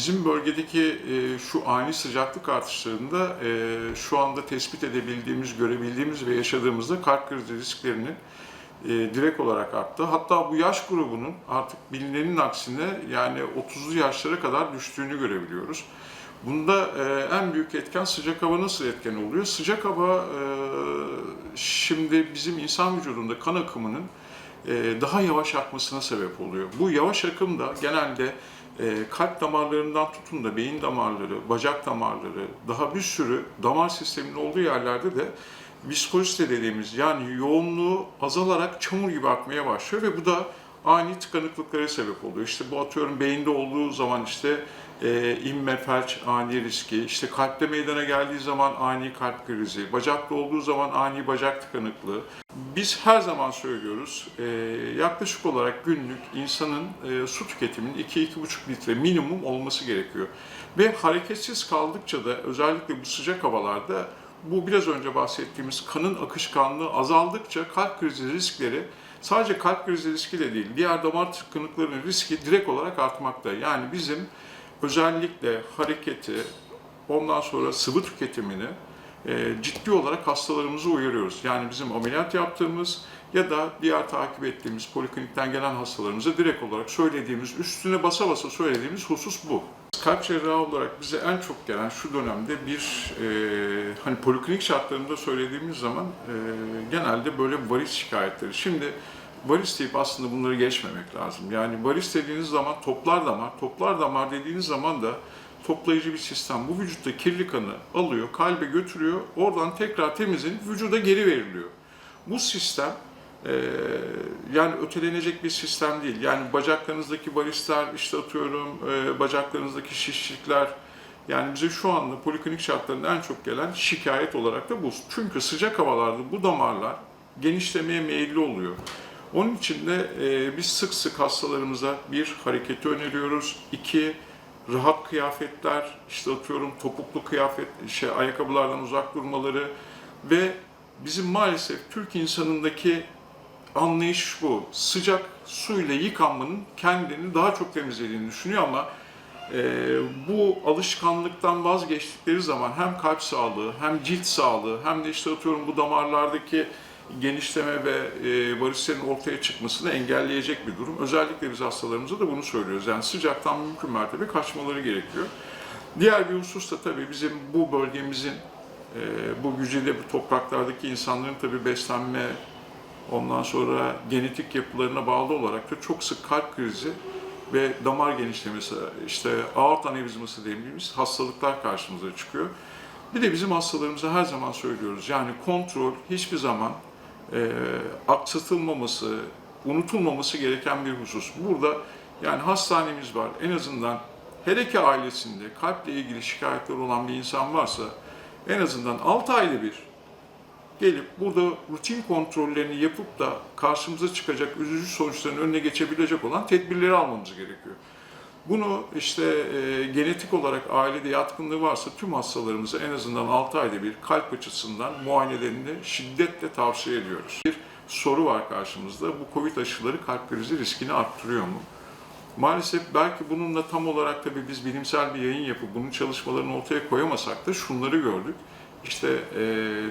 bizim bölgedeki e, şu ani sıcaklık artışlarında e, şu anda tespit edebildiğimiz, görebildiğimiz ve yaşadığımızda kalp krizi risklerinin e, direkt olarak arttı. Hatta bu yaş grubunun artık bilinenin aksine yani 30'lu yaşlara kadar düştüğünü görebiliyoruz. Bunda e, en büyük etken sıcak hava nasıl etken oluyor? Sıcak hava e, şimdi bizim insan vücudunda kan akımının e, daha yavaş akmasına sebep oluyor. Bu yavaş akım da genelde kalp damarlarından tutun da beyin damarları, bacak damarları, daha bir sürü damar sisteminin olduğu yerlerde de viskozite dediğimiz yani yoğunluğu azalarak çamur gibi akmaya başlıyor ve bu da ani tıkanıklıklara sebep oluyor. İşte bu atıyorum beyinde olduğu zaman işte e, inme, felç ani riski, işte kalpte meydana geldiği zaman ani kalp krizi, bacakta olduğu zaman ani bacak tıkanıklığı. Biz her zaman söylüyoruz, e, yaklaşık olarak günlük insanın e, su tüketiminin 2-2,5 litre minimum olması gerekiyor. Ve hareketsiz kaldıkça da özellikle bu sıcak havalarda bu biraz önce bahsettiğimiz kanın akışkanlığı azaldıkça kalp krizi riskleri sadece kalp krizi riski de değil, diğer damar tıkanıklarının riski direkt olarak artmakta. Yani bizim özellikle hareketi, ondan sonra sıvı tüketimini e, ciddi olarak hastalarımızı uyarıyoruz. Yani bizim ameliyat yaptığımız ya da diğer takip ettiğimiz poliklinikten gelen hastalarımıza direkt olarak söylediğimiz, üstüne basa basa söylediğimiz husus bu. Kalp cerrahı olarak bize en çok gelen şu dönemde bir e, hani poliklinik şartlarında söylediğimiz zaman e, genelde böyle varis şikayetleri. Şimdi varis deyip aslında bunları geçmemek lazım. Yani varis dediğiniz zaman toplar damar, toplar damar dediğiniz zaman da toplayıcı bir sistem. Bu vücutta kirli kanı alıyor, kalbe götürüyor, oradan tekrar temizlenip vücuda geri veriliyor. Bu sistem e, yani ötelenecek bir sistem değil. Yani bacaklarınızdaki varisler, işte atıyorum e, bacaklarınızdaki şişlikler, yani bize şu anda poliklinik şartlarında en çok gelen şikayet olarak da bu. Çünkü sıcak havalarda bu damarlar genişlemeye meyilli oluyor. Onun için de e, biz sık sık hastalarımıza bir hareketi öneriyoruz. İki, rahat kıyafetler, işte atıyorum topuklu kıyafet, şey, ayakkabılardan uzak durmaları ve bizim maalesef Türk insanındaki anlayış bu. Sıcak suyla yıkanmanın kendini daha çok temizlediğini düşünüyor ama e, bu alışkanlıktan vazgeçtikleri zaman hem kalp sağlığı, hem cilt sağlığı, hem de işte atıyorum bu damarlardaki genişleme ve e, varislerin ortaya çıkmasını engelleyecek bir durum. Özellikle biz hastalarımıza da bunu söylüyoruz. Yani sıcaktan mümkün mertebe kaçmaları gerekiyor. Diğer bir husus da tabii bizim bu bölgemizin, e, bu güzide bu topraklardaki insanların tabii beslenme, ondan sonra genetik yapılarına bağlı olarak da çok sık kalp krizi ve damar genişlemesi, işte aort anevrizması dediğimiz hastalıklar karşımıza çıkıyor. Bir de bizim hastalarımıza her zaman söylüyoruz. Yani kontrol hiçbir zaman e, aksatılmaması, unutulmaması gereken bir husus. Burada yani hastanemiz var. En azından hele ki ailesinde kalple ilgili şikayetler olan bir insan varsa en azından 6 ayda bir gelip burada rutin kontrollerini yapıp da karşımıza çıkacak üzücü sonuçların önüne geçebilecek olan tedbirleri almamız gerekiyor. Bunu işte e, genetik olarak ailede yatkınlığı varsa tüm hastalarımıza en azından 6 ayda bir kalp açısından muayenelerini şiddetle tavsiye ediyoruz. Bir soru var karşımızda. Bu Covid aşıları kalp krizi riskini arttırıyor mu? Maalesef belki bununla tam olarak tabii biz bilimsel bir yayın yapıp bunun çalışmalarını ortaya koyamasak da şunları gördük. İşte e,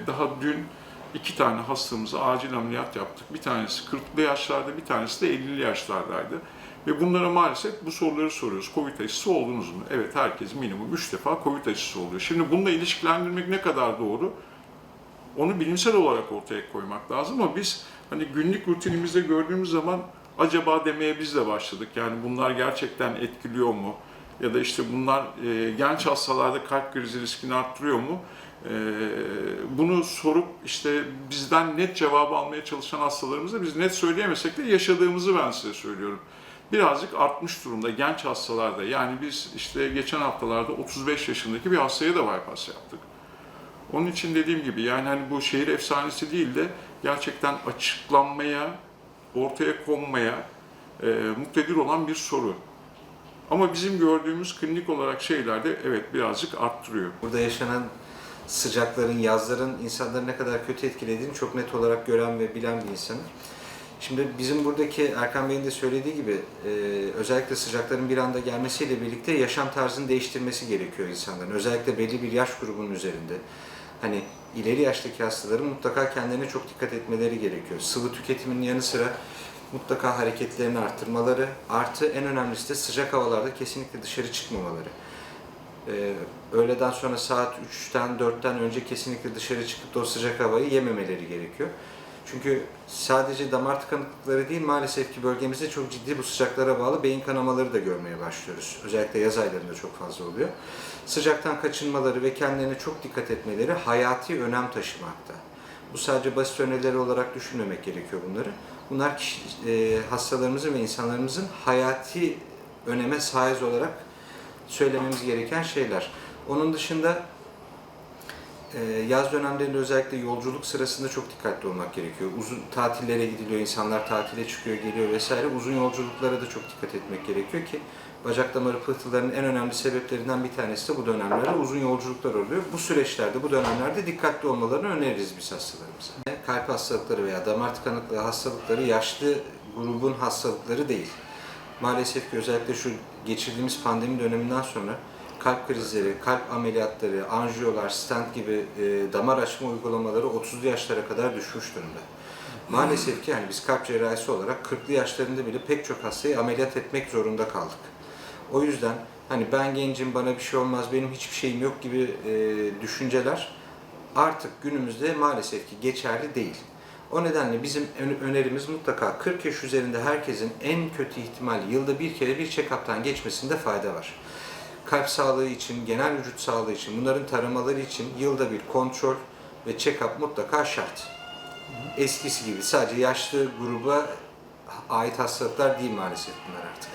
daha dün iki tane hastamıza acil ameliyat yaptık. Bir tanesi 40'lı yaşlarda, bir tanesi de 50'li yaşlardaydı. Ve bunlara maalesef bu soruları soruyoruz. Covid aşısı oldunuz mu? Evet herkes minimum 3 defa Covid aşısı oluyor. Şimdi bununla ilişkilendirmek ne kadar doğru? Onu bilimsel olarak ortaya koymak lazım ama biz hani günlük rutinimizde gördüğümüz zaman acaba demeye biz de başladık. Yani bunlar gerçekten etkiliyor mu? Ya da işte bunlar e, genç hastalarda kalp krizi riskini arttırıyor mu? E, bunu sorup işte bizden net cevabı almaya çalışan hastalarımıza biz net söyleyemesek de yaşadığımızı ben size söylüyorum birazcık artmış durumda genç hastalarda. Yani biz işte geçen haftalarda 35 yaşındaki bir hastaya da bypass yaptık. Onun için dediğim gibi yani hani bu şehir efsanesi değil de gerçekten açıklanmaya, ortaya konmaya e, muktedir olan bir soru. Ama bizim gördüğümüz klinik olarak şeylerde evet birazcık arttırıyor. Burada yaşanan sıcakların, yazların insanları ne kadar kötü etkilediğini çok net olarak gören ve bilen bir insanım. Şimdi bizim buradaki Erkan Bey'in de söylediği gibi e, özellikle sıcakların bir anda gelmesiyle birlikte yaşam tarzını değiştirmesi gerekiyor insanların. Özellikle belli bir yaş grubunun üzerinde. Hani ileri yaştaki hastaların mutlaka kendilerine çok dikkat etmeleri gerekiyor. Sıvı tüketiminin yanı sıra mutlaka hareketlerini arttırmaları, artı en önemlisi de sıcak havalarda kesinlikle dışarı çıkmamaları. Ee, öğleden sonra saat 3'ten 4'ten önce kesinlikle dışarı çıkıp da sıcak havayı yememeleri gerekiyor. Çünkü sadece damar tıkanıklıkları değil maalesef ki bölgemizde çok ciddi bu sıcaklara bağlı beyin kanamaları da görmeye başlıyoruz. Özellikle yaz aylarında çok fazla oluyor. Sıcaktan kaçınmaları ve kendilerine çok dikkat etmeleri hayati önem taşımakta. Bu sadece basit önerileri olarak düşünmemek gerekiyor bunları. Bunlar kişi, e, hastalarımızın ve insanlarımızın hayati öneme sahip olarak söylememiz gereken şeyler. Onun dışında e, yaz dönemlerinde özellikle yolculuk sırasında çok dikkatli olmak gerekiyor. Uzun tatillere gidiliyor, insanlar tatile çıkıyor, geliyor vesaire. Uzun yolculuklara da çok dikkat etmek gerekiyor ki bacak damarı pıhtılarının en önemli sebeplerinden bir tanesi de bu dönemlerde uzun yolculuklar oluyor. Bu süreçlerde, bu dönemlerde dikkatli olmalarını öneririz biz hastalarımıza. Kalp hastalıkları veya damar tıkanıklığı hastalıkları yaşlı grubun hastalıkları değil. Maalesef ki özellikle şu geçirdiğimiz pandemi döneminden sonra kalp krizleri, kalp ameliyatları, anjiyolar, stent gibi e, damar açma uygulamaları 30'lu yaşlara kadar düşmüş durumda. Maalesef ki yani biz kalp cerrahisi olarak 40'lı yaşlarında bile pek çok hastayı ameliyat etmek zorunda kaldık. O yüzden hani ben gencim, bana bir şey olmaz, benim hiçbir şeyim yok gibi e, düşünceler artık günümüzde maalesef ki geçerli değil. O nedenle bizim ön- önerimiz mutlaka 40 yaş üzerinde herkesin en kötü ihtimal yılda bir kere bir check-up'tan geçmesinde fayda var. Kalp sağlığı için, genel vücut sağlığı için, bunların taramaları için yılda bir kontrol ve check-up mutlaka şart. Eskisi gibi sadece yaşlı gruba ait hastalıklar değil maalesef bunlar artık.